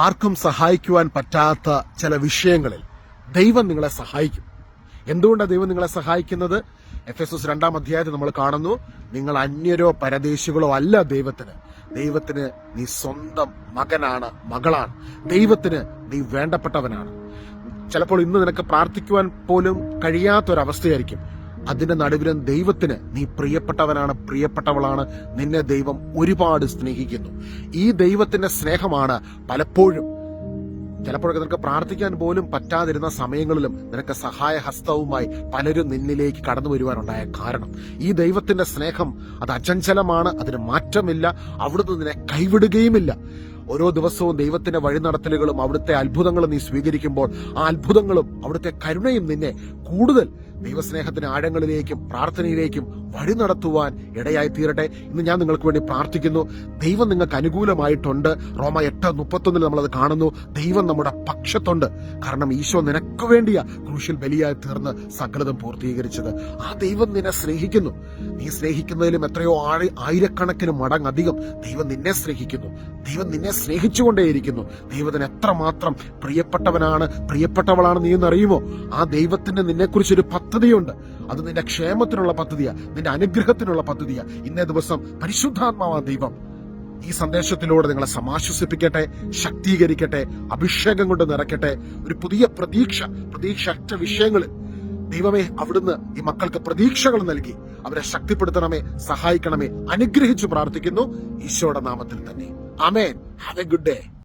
ആർക്കും സഹായിക്കുവാൻ പറ്റാത്ത ചില വിഷയങ്ങളിൽ ദൈവം നിങ്ങളെ സഹായിക്കും. എന്തുകൊണ്ടാണ് ദൈവം നിങ്ങളെ സഹായിക്കുന്നത്? എഫ് എസ് എസ് രണ്ടാം അധ്യായത്തിൽ നമ്മൾ കാണുന്നു നിങ്ങൾ അന്യരോ പരദേശികളോ അല്ല ദൈവത്തിന്. ദൈവത്തിന് നീ സ്വന്തം മകനാണ് മകളാണ്. ദൈവത്തിന് നീ വേണ്ടപ്പെട്ടവനാണ്. ചിലപ്പോൾ ഇന്ന് നിനക്ക് പ്രാർത്ഥിക്കുവാൻ പോലും കഴിയാത്തൊരവസ്ഥയായിരിക്കും. അതിന്റെ നടുവിലും ദൈവത്തിന് നീ പ്രിയപ്പെട്ടവനാണ് പ്രിയപ്പെട്ടവളാണ്. നിന്നെ ദൈവം ഒരുപാട് സ്നേഹിക്കുന്നു. ഈ ദൈവത്തിന്റെ സ്നേഹമാണ് പലപ്പോഴും ചിലപ്പോഴൊക്കെ നിനക്ക് പ്രാർത്ഥിക്കാൻ പോലും പറ്റാതിരുന്ന സമയങ്ങളിലും നിനക്ക് സഹായ ഹസ്തവുമായി പലരും നിന്നിലേക്ക് കടന്നു വരുവാനുണ്ടായ കാരണം. ഈ ദൈവത്തിന്റെ സ്നേഹം അത് അചഞ്ചലമാണ് അതിന് മാറ്റമില്ല അവിടുന്ന് നിന്നെ കൈവിടുകയുമില്ല. ഓരോ ദിവസവും ദൈവത്തിന്റെ വഴിനടത്തലുകളും അവിടുത്തെ അത്ഭുതങ്ങളും നീ സ്വീകരിക്കുമ്പോൾ ആ അത്ഭുതങ്ങളും അവിടുത്തെ കരുണയും നിന്നെ കൂടുതൽ ദൈവസ്നേഹത്തിന് ആഴങ്ങളിലേക്കും പ്രാർത്ഥനയിലേക്കും വഴി നടത്തുവാൻ ഇടയായി തീരട്ടെ ഇന്ന് ഞാൻ നിങ്ങൾക്ക് വേണ്ടി പ്രാർത്ഥിക്കുന്നു. ദൈവം നിങ്ങൾക്ക് അനുകൂലമായിട്ടുണ്ട്. റോമ എട്ട് മുപ്പത്തൊന്നിൽ നമ്മളത് കാണുന്നു. ദൈവം നമ്മുടെ പക്ഷത്തുണ്ട്. കാരണം ഈശോ നിനക്ക് വേണ്ടിയാ ക്രൂശിൽ ബലിയായി തീർന്ന് സകലതും പൂർത്തീകരിച്ചത്. ആ ദൈവം നിന്നെ സ്നേഹിക്കുന്നു. നീ സ്നേഹിക്കുന്നതിലും എത്രയോ ആഴ ആയിരക്കണക്കിന് മടങ്ങധികം ദൈവം നിന്നെ സ്നേഹിക്കുന്നു. ദൈവം നിന്നെ സ്നേഹിച്ചുകൊണ്ടേയിരിക്കുന്നു. ദൈവത്തിന് എത്രമാത്രം പ്രിയപ്പെട്ടവനാണ് പ്രിയപ്പെട്ടവളാണ് നീ എന്നറിയുമോ? ആ ദൈവത്തിന് നിന്നെക്കുറിച്ചൊരു പദ്ധതിയുണ്ട്. അത് നിന്റെ ക്ഷേമത്തിനുള്ള പദ്ധതിയാ നിന്റെ അനുഗ്രഹത്തിനുള്ള പദ്ധതിയാ. ഇന്നേ ദിവസം പരിശുദ്ധാത്മാവാ ദൈവം. ഈ സന്ദേശത്തിലൂടെ നിങ്ങളെ സമാശ്വസിപ്പിക്കട്ടെ ശക്തീകരിക്കട്ടെ അഭിഷേകം കൊണ്ട് നിറയ്ക്കട്ടെ. ഒരു പുതിയ പ്രതീക്ഷ പ്രതീക്ഷ വിഷയങ്ങളിൽ ദൈവമേ അവിടുന്ന് ഈ മക്കൾക്ക് പ്രതീക്ഷകൾ നൽകി. അവരെ ശക്തിപ്പെടുത്തണമേ സഹായിക്കണമേ അനുഗ്രഹിച്ചു പ്രാർത്ഥിക്കുന്നു. ഈശോയുടെ നാമത്തിൽ തന്നെ. Amen have a good day.